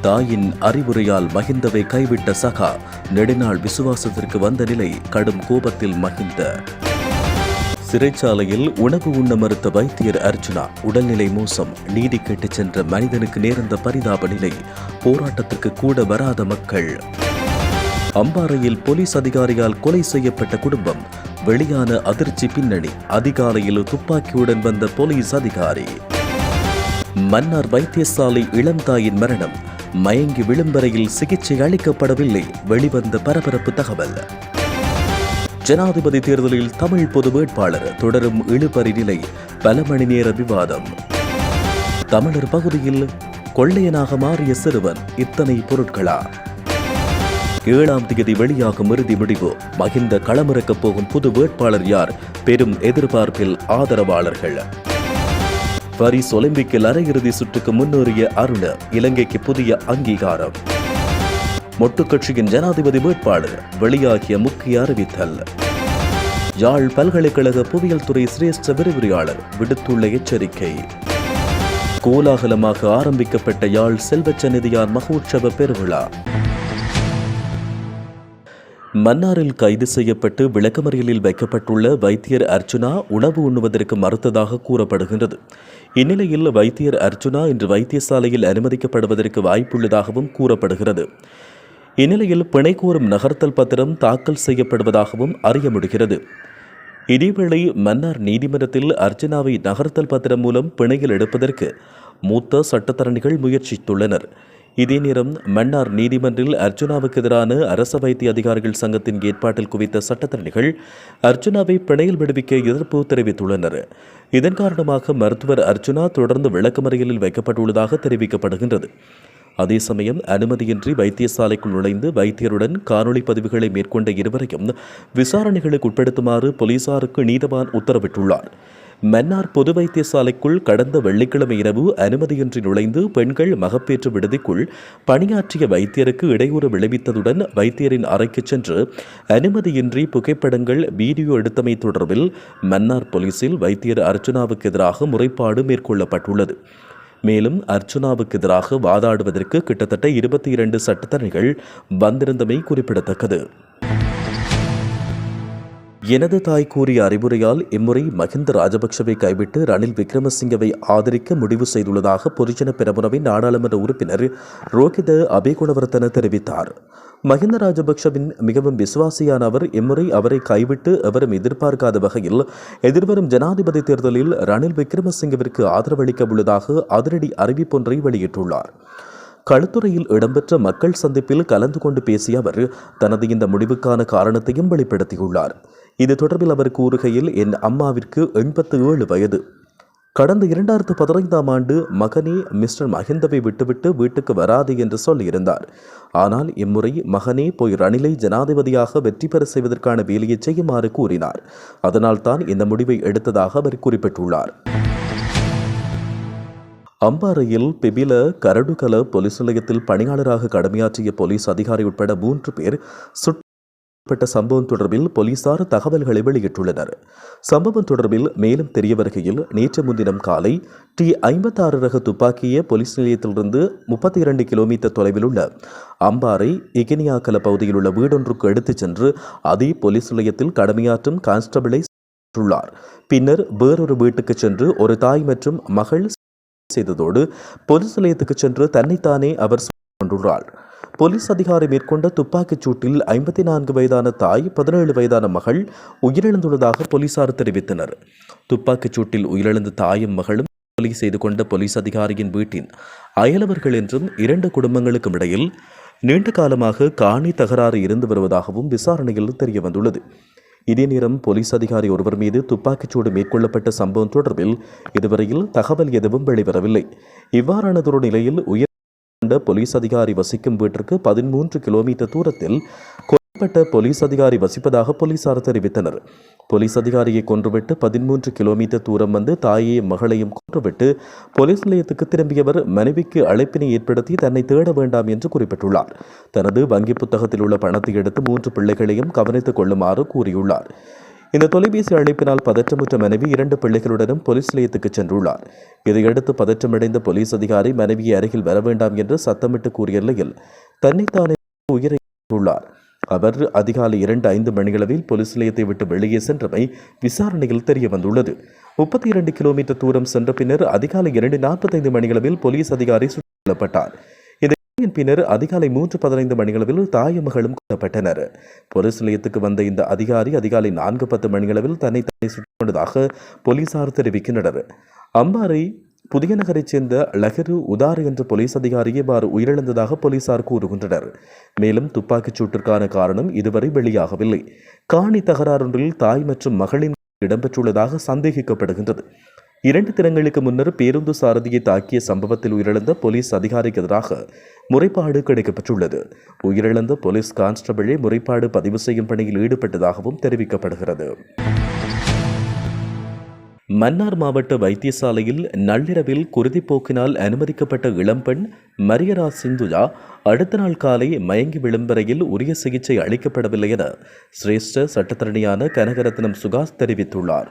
தாயின் அறிவுரையால் மகிந்தவை கைவிட்ட சகா நெடுநாள் விசுவாசத்திற்கு வந்த நிலை கடும் கோபத்தில் மகிந்த சிறைச்சாலையில் உணவு உண்ண மறுத்த வைத்தியர் அர்ஜுனா உடல்நிலை மோசம் நீதி கேட்டுச் சென்ற மனிதனுக்கு நேர்ந்த பரிதாப நிலை போராட்டத்திற்கு கூட வராத மக்கள். அம்பாறையில் போலீஸ் அதிகாரியால் கொலை செய்யப்பட்ட குடும்பம் வெளியான அதிர்ச்சி பின்னணி அதிகாலையில் துப்பாக்கியுடன் வந்த போலீஸ் அதிகாரி. மன்னார் வைத்தியசாலை இளம் தாயின் மரணம் மயங்கி விளம்பரையில் சிகிச்சை அளிக்கப்படவில்லை. வெளிவந்த பரபரப்பு தகவல். ஜனாதிபதி தேர்தலில் தமிழ் பொது வேட்பாளர் தொடரும் இழுபறி நிலை. பல மணி நேர விவாதம். தமிழர் பகுதியில் கொள்ளையனாக மாறிய சிறுவன் இத்தனை பொருட்களா? ஏழாம் தேதி வெளியாகும் இறுதி முடிவு. மகிந்த களமிறக்கப் போகும் புது வேட்பாளர் யார்? பெரும் எதிர்பார்ப்பில் ஆதரவாளர்கள். பாரிஸ் ஒலிம்பிக்கில் அரையிறுதி சுற்றுக்கு முன்னேறிய அருண இலங்கைக்கு புதிய அங்கீகாரம். மொட்டுக்கட்சியின் ஜனாதிபதி வேட்பாளர் வெளியாகிய முக்கிய அறிவித்தல். யாழ் பல்கலைக்கழக புவியியல் துறை சிரேஷ்ட விரிவுரையாளர் விடுத்துள்ள எச்சரிக்கை. கோலாகலமாக ஆரம்பிக்கப்பட்ட யாழ் செல்வச்சநிதியார் மகோற்சவ பெருவிழா. மன்னாரில் கைது செய்யப்பட்டு விளக்கமறியலில் வைக்கப்பட்டுள்ள வைத்தியர் அர்ச்சுனா உணவு உண்ணுவதற்கு மறுத்ததாக கூறப்படுகின்றது. இந்நிலையில் வைத்தியர் அர்ச்சுனா இன்று வைத்தியசாலையில் அனுமதிக்கப்படுவதற்கு வாய்ப்புள்ளதாகவும் கூறப்படுகிறது. இந்நிலையில் பிணை கோரும் நகர்த்தல் பத்திரம் தாக்கல் செய்யப்படுவதாகவும் அறிய முடிகிறது. இதேவேளை மன்னார் நீதிமன்றத்தில் அர்ச்சனாவை நகர்த்தல் பத்திரம் மூலம் பிணையில் எடுப்பதற்கு மூத்த சட்டத்தரணிகள் முயற்சித்துள்ளனர். இதே நேரம் மன்னார் நீதிமன்றில் அர்ஜுனாவுக்கு எதிரான அரச வைத்திய அதிகாரிகள் சங்கத்தின் ஏற்பாட்டில் குவித்த சட்டத்தரணிகள் அர்ஜுனாவை பிணையில் விடுவிக்க எதிர்ப்பு தெரிவித்துள்ளனர். இதன் காரணமாக மருத்துவர் அர்ஜுனா தொடர்ந்து விளக்கமறியலில் வைக்கப்பட்டுள்ளதாக தெரிவிக்கப்படுகின்றது. அதே சமயம் அனுமதியின்றி வைத்தியசாலைக்குள் நுழைந்து வைத்தியருடன் காணொலி பதிவுகளை மேற்கொண்ட இருவரையும் விசாரணைகளுக்கு உட்படுத்துமாறு போலீசாருக்கு நீதவான் உத்தரவிட்டுள்ளார். மன்னார் பொது வைத்தியசாலைக்குள் கடந்த வெள்ளிக்கிழமை இரவு அனுமதியின்றி நுழைந்து பெண்கள் மகப்பேற்று விடுதிக்குள் பணியாற்றிய வைத்தியருக்கு இடையூறு விளைவித்ததுடன் வைத்தியரின் அறைக்கு சென்று அனுமதியின்றி புகைப்படங்கள் வீடியோ எடுத்தமை தொடர்பில் மன்னார் போலீசில் வைத்தியர் அர்ச்சனாவுக்கு எதிராக முறைப்பாடு மேற்கொள்ளப்பட்டுள்ளது. மேலும் அர்ச்சுனாவுக்கு எதிராக வாதாடுவதற்கு கிட்டத்தட்ட இருபத்தி இரண்டு சட்டத்தரணிகள் வந்திருந்தமை குறிப்பிடத்தக்கது. எனது தாய் கூறிய அறிவுரையால் இம்முறை மஹிந்த ராஜபக்சவை கைவிட்டு ரணில் விக்ரமசிங்கவை ஆதரிக்க முடிவு செய்துள்ளதாக பொதுஜன பெரமுனவின் நாடாளுமன்ற உறுப்பினர் ரோஹித அபேகுணவர்த்தன தெரிவித்தார். மஹிந்த ராஜபக்சவின் மிகவும் விசுவாசியான அவர் இம்முறை அவரை கைவிட்டு எவரும் எதிர்பார்க்காத வகையில் எதிர்வரும் ஜனாதிபதி தேர்தலில் ரணில் விக்ரமசிங்கவிற்கு ஆதரவளிக்க உள்ளதாக அதிரடி அறிவிப்பொன்றை வெளியிட்டுள்ளார். களுத்துறையில் இடம்பெற்ற மக்கள் சந்திப்பில் கலந்து கொண்டு பேசிய அவர் தனது இந்த முடிவுக்கான காரணத்தையும் வெளிப்படுத்தியுள்ளார். இது தொடர்பில் அவர் கூறுகையில் என் அம்மாவிற்கு எண்பத்து ஏழு வயது. கடந்த இரண்டாயிரத்து பதினைந்தாம் ஆண்டு மகனே மிஸ்டர் மஹிந்தவை விட்டுவிட்டு வீட்டுக்கு வராது என்று சொல்லியிருந்தார். ஆனால் இம்முறை மகனே போய் ரணிலை ஜனாதிபதியாக வெற்றி பெற செய்வதற்கான வேலையை செய்யுமாறு கூறினார். அதனால்தான் இந்த முடிவை எடுத்ததாக அவர் குறிப்பிட்டுள்ளார். அம்பாறையில் பிபில கரடுகல போலீஸ் நிலையத்தில் பணியாளராக கடமையாற்றிய போலீஸ் அதிகாரி உட்பட மூன்று பேர் ஏற்பட்ட சம்பவம் தொடர்பில் போலீசார் தகவல்களை வெளியிட்டுள்ளனர். சம்பவம் தொடர்பில் மேலும் தெரிய வருகையில் நேற்று முன்தினம் காலை டி ஐம்பத்தாறு ரக துப்பாக்கிய போலீஸ் நிலையத்திலிருந்து முப்பத்தி இரண்டு கிலோமீட்டர் தொலைவில் உள்ள அம்பாறை இகினியாக்கல பகுதியில் உள்ள வீடொன்றுக்கு எடுத்துச் சென்று அதே போலீஸ் நிலையத்தில் கடமையாற்றும் கான்ஸ்டபிளை உள்ளார் பின்னர் வேறொரு வீட்டுக்கு சென்று ஒரு தாய் மற்றும் மகள் செய்ததோடு பொலிஸ் நிலையத்துக்கு சென்று தன்னைத்தானே அவர் கொண்டுள்ளார் போலீஸ் அதிகாரி மேற்கொண்ட துப்பாக்கிச் சூட்டில் ஐம்பத்தி நான்கு வயதான தாய் பதினேழு வயதான மகள் உயிரிழந்துள்ளதாக போலீசார் தெரிவித்தனர். துப்பாக்கிச் சூட்டில் உயிரிழந்த தாயும் மகளும் கொலை செய்து கொண்ட போலீஸ் அதிகாரியின் வீட்டின் அயலவர்கள் என்றும் இரண்டு குடும்பங்களுக்கும் இடையில் நீண்ட காலமாக காணி தகராறு இருந்து வருவதாகவும் விசாரணையில் தெரிய வந்துள்ளது இதே நேரம் போலீஸ் அதிகாரி ஒருவர் மீது துப்பாக்கிச்சூடு மேற்கொள்ளப்பட்ட சம்பவம் தொடர்பில் இதுவரையில் தகவல் எதுவும் வெளிவரவில்லை. இவ்வாறானதொரு நிலையில் உயர் போலீஸ் அதிகாரி வசிக்கும் வீட்டிற்கு பதிமூன்று கிலோமீட்டர் தூரத்தில் கொல்லப்பட்ட போலீஸ் அதிகாரி வசிப்பதாக போலீசார் தெரிவித்தனர். போலீஸ் அதிகாரியை கொன்றுவிட்டு பதிமூன்று கிலோமீட்டர் தூரம் வந்து தாயையும் மகளையும் கொன்றுவிட்டு போலீஸ் நிலையத்துக்கு திரும்பியவர் மனைவிக்கு அழைப்பினை ஏற்படுத்தி தன்னை தேட வேண்டாம் என்று குறிப்பிட்டுள்ளார். தனது வங்கி புத்தகத்தில் உள்ள பணத்தை எடுத்து மூன்று பிள்ளைகளையும் கவனித்துக் கொள்ளுமாறு கூறியுள்ளார். இந்த தொலைபேசி அழைப்பினால் பதற்றமுற்ற மனைவி இரண்டு பிள்ளைகளுடனும் போலீஸ் நிலையத்துக்கு சென்றுள்ளார். இதையடுத்து பதற்றமடைந்த போலீஸ் அதிகாரி மனைவியை அருகில் வர வேண்டாம் என்று சத்தமிட்டு கூறிய நிலையில் தன்னைத்தானே உயிரை உள்ளார் அவர் அதிகாலை இரண்டு ஐந்து மணியளவில் போலீஸ் நிலையத்தை விட்டு வெளியே சென்றமை விசாரணையில் தெரிய வந்துள்ளது முப்பத்தி இரண்டு கிலோமீட்டர் தூரம் சென்ற பின்னர் அதிகாலை இரண்டு நாற்பத்தைந்து மணியளவில் போலீஸ் அதிகாரி சுட்டுக் கொல்லப்பட்டார். இதன் பின்னர் அதிகாலை மூன்று பதினைந்து மணியளவில் தாயமகளும் கொல்லப்பட்டனர். போலீஸ் நிலையத்துக்கு வந்த இந்த அதிகாரி அதிகாலை நான்கு பத்து மணியளவில் தன்னை தன்னை சுட்டுக் கொண்டதாக போலீசார் தெரிவிக்கின்றனர். அம்பாறை புதிய நகரைச் சேர்ந்த லஹரு உதார் என்ற போலீஸ் அதிகாரி இவ்வாறு உயிரிழந்ததாக போலீசார் கூறுகின்றனர். மேலும் துப்பாக்கிச் சூட்டிற்கான காரணம் இதுவரை வெளியாகவில்லை. காணி தகராறொன்றில் தாய் மற்றும் மகளின் இடம்பெற்றுள்ளதாக சந்தேகிக்கப்படுகின்றது. இரண்டு தினங்களுக்கு முன்னர் பேருந்து சாரதியை தாக்கிய சம்பவத்தில் உயிரிழந்த போலீஸ் அதிகாரிக்கு எதிராக முறைப்பாடு கிடைக்கப்பட்டுள்ளது உயிரிழந்த போலீஸ் கான்ஸ்டபிளே முறைப்பாடு பதிவு செய்யும் பணியில் ஈடுபட்டதாகவும் தெரிவிக்கப்படுகிறது. மன்னார் மாவட்ட வைத்தியசாலையில் நள்ளிரவில் குருதிப்போக்கினால் அனுமதிக்கப்பட்ட இளம்பெண் மரியரா சிந்துஜா அடுத்த நாள் காலை மயங்கி விளம்பரையில் உரிய சிகிச்சை அளிக்கப்படவில்லை என சிரேஷ்ட சட்டத்தரணியான கனகரத்னம் சுகாஸ் தெரிவித்துள்ளார்.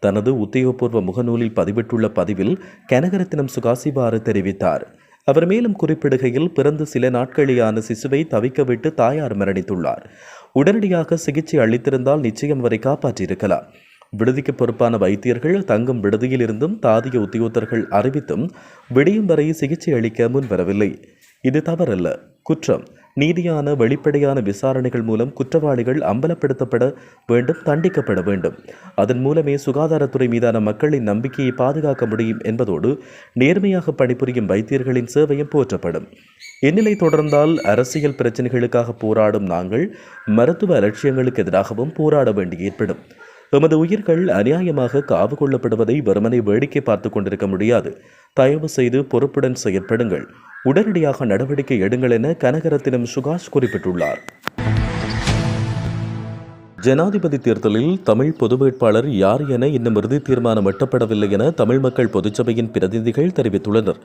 தனது உத்தியோகபூர்வ முகநூலில் பதிவிட்டுள்ள பதிவில் கனகரத்தினம் சுகாசிவாறு தெரிவித்தார். அவர் மேலும் குறிப்பிடுகையில் பிறந்து சில நாட்களேயான சிசுவை தவிக்கவிட்டு தாயார் மரணித்துள்ளார். உடனடியாக சிகிச்சை அளித்திருந்தால் நிச்சயம் வரை காப்பாற்றியிருக்கலாம். விடுதிக்கு பொறுப்பான வைத்தியர்கள் தங்கும் விடுதியில் இருந்தும் தாதிய உத்தியோகத்தர்கள் அறிவித்தும் விடியும் வரை சிகிச்சை அளிக்க முன்வரவில்லை. இது தவறல்ல. குற்றம். நீதியான வெளிப்படையான விசாரணைகள் மூலம் குற்றவாளிகள் அம்பலப்படுத்தப்பட வேண்டும் தண்டிக்கப்பட வேண்டும். அதன் மூலமே சுகாதாரத்துறை மீதான மக்களின் நம்பிக்கையை பாதுகாக்க முடியும் என்பதோடு நேர்மையாக பணிபுரியும் வைத்தியர்களின் சேவையும் போற்றப்படும். இந்நிலை தொடர்ந்தால் அரசியல் பிரச்சனைகளுக்காக போராடும் நாங்கள் மருத்துவ அலட்சியங்களுக்கு எதிராகவும் போராட வேண்டி ஏற்படும். எமது உயிர்கள் அநியாயமாக காவு கொள்ளப்படுவதை வெறுமனை வேடிக்கை பார்த்து கொண்டிருக்க முடியாது. தயவு செய்து பொறுப்புடன் செயற்படுங்கள். உடனடியாக நடவடிக்கை எடுங்கள் என கனகரத்தினம் சுகாஷ் குறிப்பிட்டுள்ளார். ஜனாதிபதி தேர்தலில் தமிழ் பொது வேட்பாளர் யார் என இன்னும் இறுதி தீர்மானம் எட்டப்படவில்லை என தமிழ் மக்கள் பொதுச்சபையின் பிரதிநிதிகள் தெரிவித்துள்ளனர்.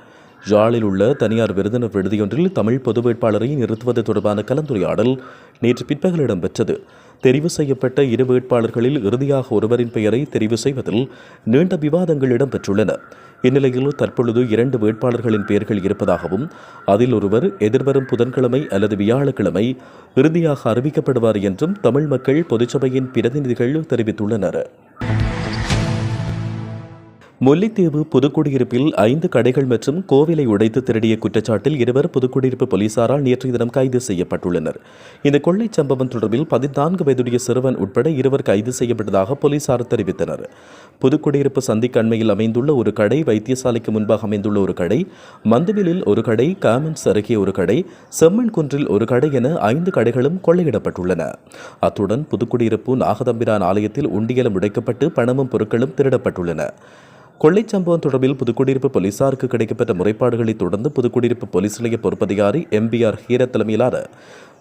ஜாலில் உள்ள தனியார் விருந்தினர் விடுதியொன்றில் தமிழ் பொது வேட்பாளரை நிறுத்துவது தொடர்பான கலந்துரையாடல் நேற்று பிற்பகல் இடம்பெற்றது தெரிவு செய்யப்பட்ட இரு வேட்பாளர்களில் இறுதியாக ஒருவரின் பெயரை தெரிவு செய்வதில் நீண்ட விவாதங்கள் இடம்பெற்றுள்ளன. இந்நிலையில் தற்பொழுது இரண்டு வேட்பாளர்களின் பெயர்கள் இருப்பதாகவும் அதில் ஒருவர் எதிர்வரும் புதன்கிழமை அல்லது வியாழக்கிழமை இறுதியாக அறிவிக்கப்படுவார் என்றும் தமிழ் மக்கள் பொதுச்சபையின் பிரதிநிதிகள் தெரிவித்துள்ளனர். முல்லைத்தீவு புதுக்குடியிருப்பில் ஐந்து கடைகள் மற்றும் கோவிலை உடைத்து திருடிய குற்றச்சாட்டில் இருவர் புதுக்குடியிருப்பு போலீசாரால் நேற்றைய தினம் கைது செய்யப்பட்டுள்ளனர். இந்த கொள்ளை சம்பவம் தொடர்பில் பதினான்கு வயதுடைய சிறுவன் உட்பட இருவர் கைது செய்யப்பட்டதாக போலீசார் தெரிவித்தனர். புதுக்குடியிருப்பு சந்திக்கு அண்மையில் அமைந்துள்ள ஒரு கடை வைத்தியசாலைக்கு முன்பாக அமைந்துள்ள ஒரு கடை மந்துவிலில் ஒரு கடை காமன்ஸ் அருகே ஒரு கடை செம்மண் குன்றில் ஒரு கடை என ஐந்து கடைகளும் கொள்ளையிடப்பட்டுள்ளன. அத்துடன் புதுக்குடியிருப்பு நாகதம்பிரான் ஆலயத்தில் உண்டியலும் உடைக்கப்பட்டு பணமும் பொருட்களும் திருடப்பட்டுள்ளன. கொள்ளைச் சம்பவம் தொடர்பில் புதுக்குடியிருப்பு போலீசாருக்கு கிடைக்கப்பட்ட முறைப்பாடுகளை தொடர்ந்து புதுக்குடியிருப்பு போலீஸ் நிலைய பொறுப்பதிகாரி எம்பிஆர் ஹீர தலைமையிலான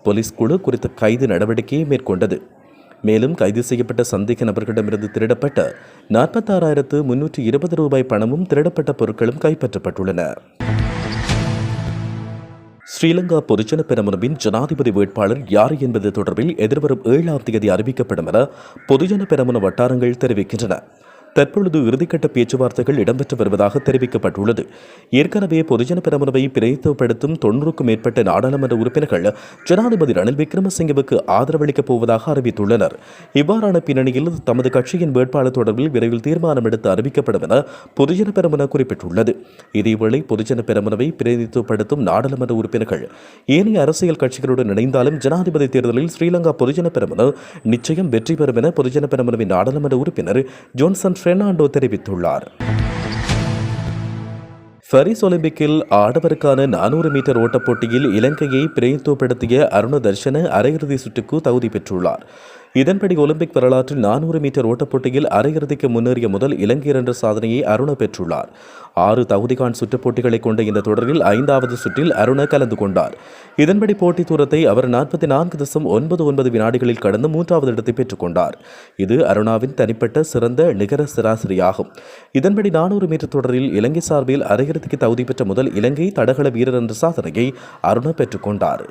போலீஸ் குழு குறித்த கைது நடவடிக்கையை மேற்கொண்டது. மேலும் கைது செய்யப்பட்ட சந்தேக நபர்களிடமிருந்து திருடப்பட்ட நாற்பத்தாறாயிரத்து முன்னூற்றி இருபது ரூபாய் பணமும் திருடப்பட்ட பொருட்களும் கைப்பற்றப்பட்டுள்ளன. ஸ்ரீலங்கா பொதுஜன பெரமுனவின் ஜனாதிபதி வேட்பாளர் யார் என்பது தொடர்பில் எதிர்வரும் ஏழாம் தேதி அறிவிக்கப்படும் என பொதுஜன பெரமுன வட்டாரங்கள் தெரிவிக்கின்றன. தற்பொழுது இறுதிக்கட்ட பேச்சுவார்த்தைகள் இடம்பெற்று வருவதாக தெரிவிக்கப்பட்டுள்ளது. ஏற்கனவே பொதுஜன பெரமுனவை பிரதித்துவப்படுத்தும் தொன்னூறுக்கும் மேற்பட்ட நாடாளுமன்ற உறுப்பினர்கள் ஜனாதிபதி ரணில் விக்ரமசிங்கவுக்கு ஆதரவளிக்கப் போவதாக அறிவித்துள்ளனர். இவ்வாறான பின்னணியில் தமது கட்சியின் வேட்பாளர் தொடர்பில் விரைவில் தீர்மானம் எடுத்து அறிவிக்கப்படும் என பொதுஜன பெரமுன குறிப்பிட்டுள்ளது. இதேவேளை பொதுஜன பெரமுனவை பிரதித்துவப்படுத்தும் நாடாளுமன்ற உறுப்பினர்கள் ஏனைய அரசியல் கட்சிகளுடன் இணைந்தாலும் ஜனாதிபதி தேர்தலில் ஸ்ரீலங்கா பொதுஜன பெரமுன நிச்சயம் வெற்றி பெறும் என பொதுஜன பெரமுனவின் நாடாளுமன்ற உறுப்பினர் ஜோன்சன் பெர்னாண்டோ தெரிவித்துள்ளார். பரிஸ் ஒலிம்பிக்கில் ஆடவருக்கான நானூறு மீட்டர் ஓட்டப் போட்டியில் இலங்கையை பிரதித்துவப்படுத்திய அருண தர்ஷன அரையிறுதி சுற்றுக்கு தகுதி பெற்றுள்ளார். இதன்படி ஒலிம்பிக் வரலாற்றில் நானூறு மீட்டர் ஓட்டப்போட்டியில் அரையிறுதிக்கு முன்னேறிய முதல் இலங்கையர் என்ற சாதனையை அருண பெற்றுள்ளார். ஆறு தகுதிகான் சுற்றுப் போட்டிகளை கொண்ட இந்த தொடரில் ஐந்தாவது சுற்றில் அருண கலந்து கொண்டார். இதன்படி போட்டி தூரத்தை அவர் நாற்பத்தி நான்கு தசம் ஒன்பது ஒன்பது வினாடிகளில் கடந்து மூன்றாவது இடத்தை பெற்றுக் கொண்டார். இது அருணாவின் தனிப்பட்ட சிறந்த நிகர சராசரியாகும். இதன்படி நானூறு மீட்டர் தொடரில் இலங்கை சார்பில் அரையிறுதிக்கு தகுதி பெற்ற முதல் இலங்கை தடகள வீரர் என்ற சாதனையை அருண பெற்றுக் கொண்டார்.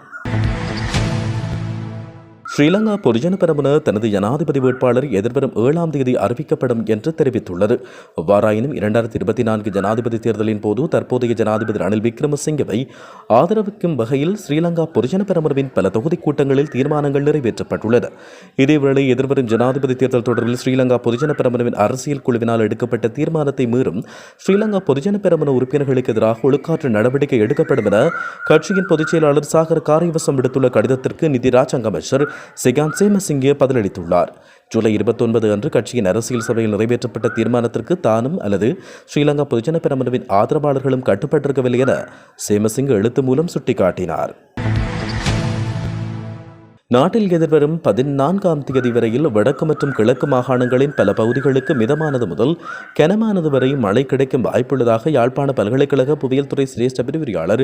ஸ்ரீலங்கா பொதுஜன பெரமுன தனது ஜனாதிபதி வேட்பாளர் எதிர்வரும் ஏழாம் தேதி அறிவிக்கப்படும் என்று தெரிவித்துள்ளது. அவ்வாறாயினும் இரண்டாயிரத்தி இருபத்தி நான்கு ஜனாதிபதி தேர்தலின் போது தற்போதைய ஜனாதிபதி ரணில் விக்ரமசிங்கவை ஆதரவிக்கும் வகையில் ஸ்ரீலங்கா பொதுஜன பெரமுனவின் பல தொகுதி கூட்டங்களில் தீர்மானங்கள் நிறைவேற்றப்பட்டுள்ளன இதேவேளை எதிர்வரும் ஜனாதிபதி தேர்தல் தொடர்பில் ஸ்ரீலங்கா பொதுஜன பெரமுனவின் அரசியல் குழுவினால் எடுக்கப்பட்ட தீர்மானத்தை மீறும் ஸ்ரீலங்கா பொதுஜன பெரமுன உறுப்பினர்களுக்கு எதிராக ஒழுக்காற்று நடவடிக்கை எடுக்கப்படும் என கட்சியின் பொதுச் செயலாளர் சாகர் காரியவசம் விடுத்துள்ள கடிதத்திற்கு நிதி ராஜாங்க அமைச்சர் சிகாந்த் சேமசிங்கே பதிலளித்துள்ளார். ஜூலை இருபத்தொன்பது அன்று கட்சியின் அரசியல் சபையில் நிறைவேற்றப்பட்ட தீர்மானத்திற்கு தானும் அல்லது ஸ்ரீலங்கா பொதுஜன பெரமுனவின் ஆதரவாளர்களும் கட்டுப்பட்டிருக்கவில்லை என சேமசிங் எழுத்து மூலம் சுட்டிக்காட்டினார். நாட்டில் எதிர்வரும் பதினான்காம் தேதி வரையில் வடக்கு மற்றும் கிழக்கு மாகாணங்களின் பல பகுதிகளுக்கு மிதமானது முதல் கனமானது வரை மழை கிடைக்கும் வாய்ப்புள்ளதாக யாழ்ப்பாண பல்கலைக்கழக புவியியல் துறை சிரேஷ்ட விரிவுரையாளர்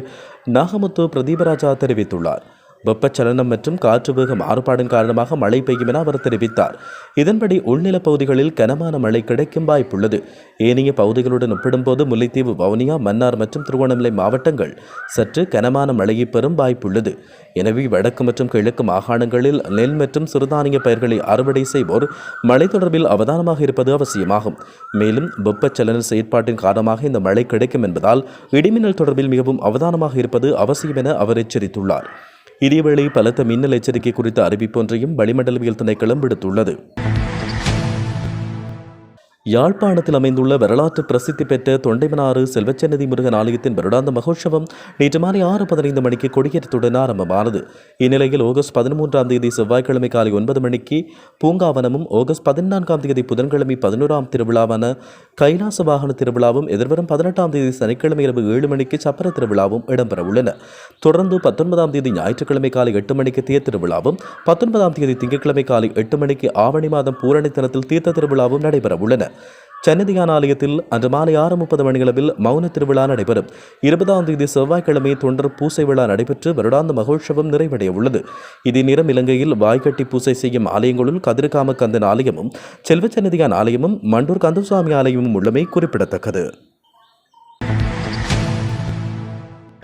நாகமுத்து பிரதீபராஜா தெரிவித்துள்ளார். வெப்பச்சலனம் மற்றும் காற்று வேக மாறுபாடின் காரணமாக மழை பெய்யும் என அவர் தெரிவித்தார். இதன்படி உள்நிலப் பகுதிகளில் கனமான மழை கிடைக்கும் வாய்ப்புள்ளது. ஏனைய பகுதிகளுடன் ஒப்பிடும்போது முல்லைத்தீவு வவுனியா மன்னார் மற்றும் திருவண்ணாமலை மாவட்டங்கள் சற்று கனமான மழையை பெறும் வாய்ப்புள்ளது. எனவே வடக்கு மற்றும் கிழக்கு மாகாணங்களில் நெல் மற்றும் சிறுதானிய பயிர்களை அறுவடை செய்வோர் மழை தொடர்பில் அவதானமாக இருப்பது அவசியமாகும். மேலும் வெப்பச்சலன செயற்பாட்டின் காரணமாக இந்த மழை கிடைக்கும் என்பதால் இடிமின்னல் தொடர்பில் மிகவும் அவதானமாக இருப்பது அவசியம் என அவர் எச்சரித்துள்ளார். இதேவேளை பலத்த மின்னல் எச்சரிக்கை குறித்த அறிவிப்பொன்றையும் வளிமண்டலவியல் திணைக்களம் விடுத்துள்ளது யாழ்ப்பாணத்தில் அமைந்துள்ள வரலாற்று பிரசித்தி பெற்ற தொண்டைமனாறு செல்வச்சன்னதி முருகன் ஆலயத்தின் வருடாந்த மகோற்சவம் நேற்று மாலை ஆறு பதினைந்து மணிக்கு கொடியேற்றத்துடன் ஆரம்பமானது. இந்நிலையில் ஆகஸ்ட் பதிமூன்றாம் தேதி செவ்வாய்க்கிழமை காலை ஒன்பது மணிக்கு பூங்காவனமும் ஆகஸ்ட் பதினான்காம் தேதி புதன்கிழமை பதினோராம் திருவிழாவான கைலாச வாகன திருவிழாவும் எதிர்வரும் பதினெட்டாம் தேதி சனிக்கிழமை இரவு ஏழு மணிக்கு சப்பர திருவிழாவும் இடம்பெற உள்ளன தொடர்ந்து பத்தொன்பதாம் தேதி ஞாயிற்றுக்கிழமை காலை எட்டு மணிக்கு தேர் திருவிழாவும் பத்தொன்பதாம் தேதி திங்கட்கிழமை காலை எட்டு மணிக்கு ஆவணி மாதம் பூரணி தினத்தில் தீர்த்த திருவிழாவும் நடைபெற உள்ளன சன்னதியான ஆலயத்தில் அன்று மாலை ஆறு முப்பது மணியளவில் மௌன திருவிழா நடைபெறும். இருபதாம் தேதி செவ்வாய்க்கிழமை தொண்டர் பூசை விழா நடைபெற்று வருடாந்த மகோற்சவம் நிறைவடைய உள்ளது இதே நேரம் இலங்கையில் வாய்க்கட்டி பூசை செய்யும் ஆலயங்களுள் கதிர்காம கந்தன் ஆலயமும் செல்வச்சன்னதியான் ஆலயமும் மண்டூர் கந்தசுவாமி ஆலயமும் உள்ளமை குறிப்பிடத்தக்கது.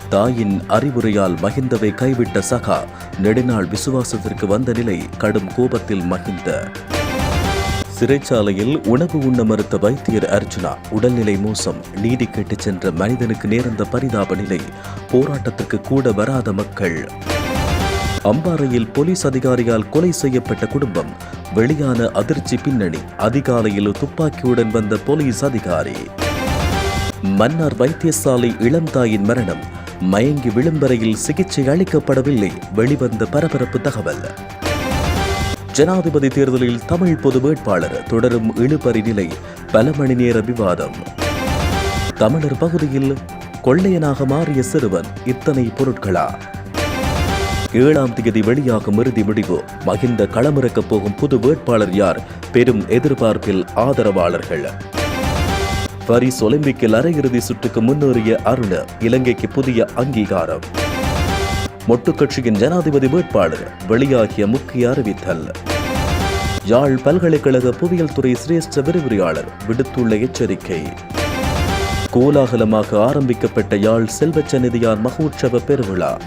தாயின் அறிவுரையால் மகிந்தவை கைவிட்ட சகா நெடுநாள் விசுவாசத்திற்கு வந்த நிலை கடும் கோபத்தில் மகிந்த சிறைச்சாலையில் உணவு உண்ண மறுத்த வைத்தியர் அர்ஜுனா உடல்நிலை மோசம் நீதி கேட்டுச் சென்ற மனிதனுக்கு நேர்ந்த பரிதாப நிலை போராட்டத்துக்கு கூட வராத மக்கள். அம்பாறையில் போலீஸ் அதிகாரியால் கொலை செய்யப்பட்ட குடும்பம் வெளியான அதிர்ச்சி பின்னணி அதிகாலையில் துப்பாக்கியுடன் வந்த போலீஸ் அதிகாரி. மன்னார் வைத்தியசாலை இளம்தாயின் மரணம் மயங்கி விளம்பரையில் சிகிச்சை அளிக்கப்படவில்லை வெளிவந்த பரபரப்பு தகவல். ஜனாதிபதி தேர்தலில் தமிழ் பொது வேட்பாளர் தொடரும் இழுபறி நிலை பல மணி நேர விவாதம். தமிழர் பகுதியில் கொள்ளையனாக மாறிய சிறுவன் இத்தனை பொருட்களா? ஏழாம் தேதி வெளியாகும் இறுதி முடிவு. மகிந்த களமிறக்கப் போகும் புது வேட்பாளர் யார்? பெரும் எதிர்பார்ப்பில் ஆதரவாளர்கள். பரிஸ் ஒலிம்பிக்கில் அரையிறுதி சுற்றுக்கு முன்னேறிய அருண் இலங்கைக்கு புதிய அங்கீகாரம். மொட்டு கட்சியின் ஜனாதிபதி வேட்பாளர் வெளியாகிய முக்கிய அறிவித்தல். யாழ் பல்கலைக்கழக புவியியல் துறை சிரேஷ்ட விரிவுரையாளர் விடுத்துள்ள எச்சரிக்கை. கோலாகலமாக ஆரம்பிக்கப்பட்ட யாழ் செல்வச்சநிதியார் மகோற்சவ பெருவிழா.